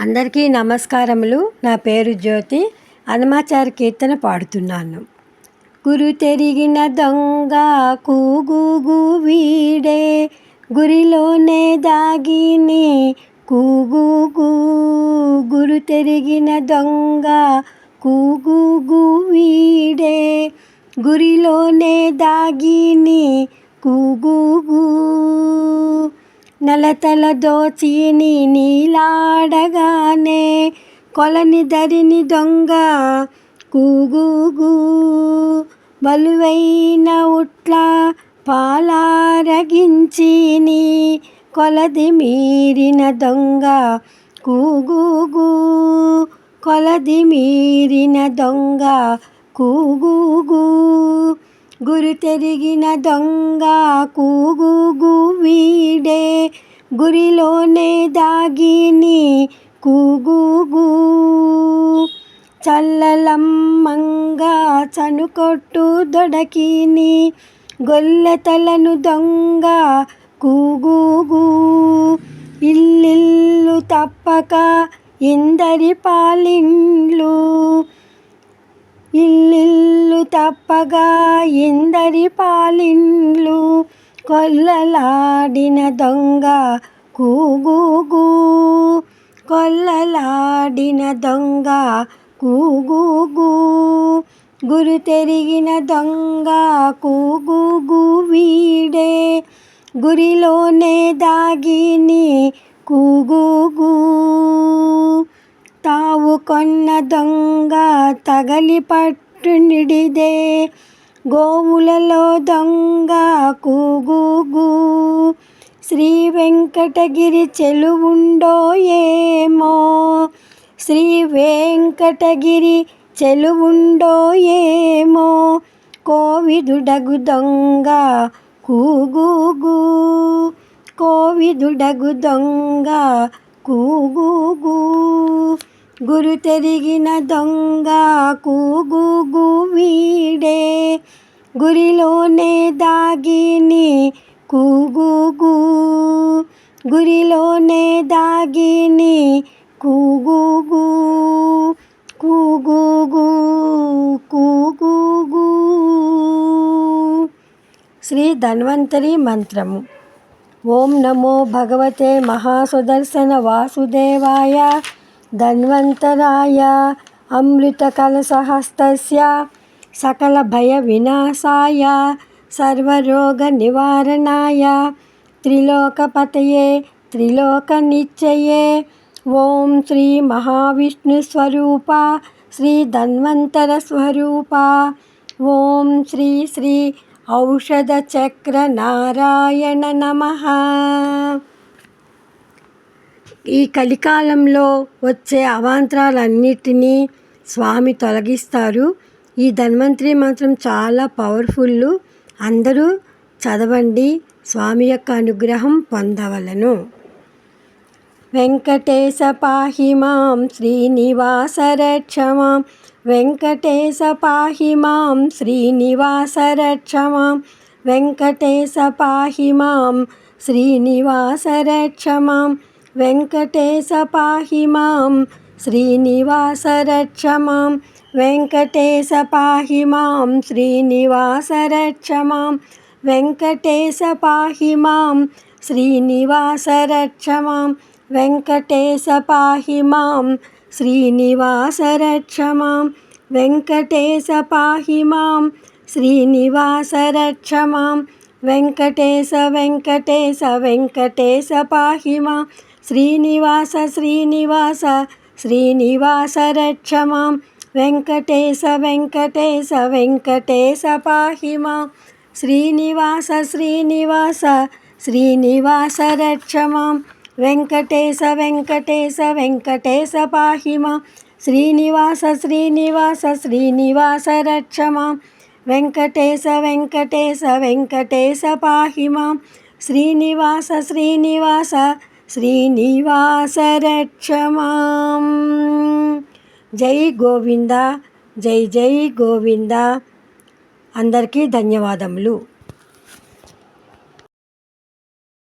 అందరికీ నమస్కారములు. నా పేరు జ్యోతి. హనుమాచార కీర్తన పాడుతున్నాను. గురు తెరిగిన దొంగ కూగు వీడే. గురిలోనే దాగిని కూగు గురు తెరిగిన దొంగ కూగు వీడే. గురిలోనే దాగిని కూగు నలతల దోచిని నీలాడగానే కొలని ధరిని దొంగ కూగుగు. బలువైన ఉట్ల పాలారగించిని కొలది మీరిన దొంగ కూగుగు. కొలది మీరిన దొంగ కూగుగు. గురి తెరిగిన దొంగ కూగు వీడే. గురిలోనే దాగిని కూగు చల్లలమ్మంగా చనుకొట్టు దొడకిని గొల్లెతలను దొంగ కూగు ఇల్లిల్లు తప్పక ఇందరి పాలిండ్లు ఇల్లిల్లు తప్పగా ఇందరి పాలిండ్లు కొల్లలాడిన దొంగ కూగుగు. కొల్లలాడిన దొంగ కూగుగు. గురు తెరిగిన దొంగ కూగూగు వీడే. గురిలోనే దాగిని కూగుగు. కొన్న దొంగ తగలి పట్టునిడిదే గోవులలో దొంగ కూగుగు. శ్రీ వెంకటగిరి చెలువుండో ఏమో శ్రీ వెంకటగిరి చెలువుండో ఏమో కోవిదుడగు దొంగ కూగుగు. కోవిదుడగు దొంగ కూగుగు. గురు తెరిగిన దొంగ కూగుగు వీడే. గురిలోనే దాగిని కూగుగు. గురిలోనే దాగిని కూగుగు. కూగుగు కూగుగు. శ్రీ ధన్వంతరి మంత్రము. ఓం నమో భగవతే మహాసుదర్శన వాసుదేవాయ. ధన్వంతరాయ అమృతకలసహస్తస్య సకల భయ వినాశాయ సర్వరోగ నివారణాయ త్రిలోకపతయే త్రిలోక నిశ్చయే ఓం శ్రీ మహావిష్ణు స్వరూప శ్రీ ధన్వంతర స్వరూప ఓం శ్రీ శ్రీ ఔషధ చక్ర నారాయణ నమ. ఈ కలికాలంలో వచ్చే అవాంతరాలన్నిటినీ స్వామి తొలగిస్తారు. ఈ ధన్వంతరి మంత్రం చాలా పవర్ఫుల్ అందరూ చదవండి స్వామి యొక్క అనుగ్రహం పొందవలను. వెంకటేశ పాహి మాం శ్రీనివాస రక్షమాం వెంకటేశ పాహి మాం శ్రీనివాస రక్షమాం వెంకటేశ పాహి మాం శ్రీనివాస రక్షమాం वेङ्कटेश पाहि मां श्रीनिवास रक्ष मां। वेङ्कटेश पाहि मां श्रीनिवास रक्ष मां। वेङ्कटेश पाहि मां श्रीनिवास रक्ष मां। वेङ्कटेश पाहि मां श्रीनिवास रक्ष मां। वेङ्कटेश पाहि मां श्रीनिवास रक्ष मां। వెంకటేశ వెంకటేశ వెంకటేశ పాహిమా. శ్రీనివాస శ్రీనివాస శ్రీనివాస రక్షమాం. వెంకటేశ వెంకటేశ వెంకటేశ పాహిమా. శ్రీనివాస శ్రీనివాస శ్రీనివాస రక్షమాం. వెంకటేశ వెంకటేశ వెంకటేశ పాహిమా. శ్రీనివాస శ్రీనివాస శ్రీనివాస రక్షమాం. వెంకటేశ వెంకటేశ వెంకటేశ పాహి మాం శ్రీనివాస శ్రీనివాస శ్రీనివాస రక్షమాం. జై గోవింద జై జై గోవింద. అందరికీ ధన్యవాదములు.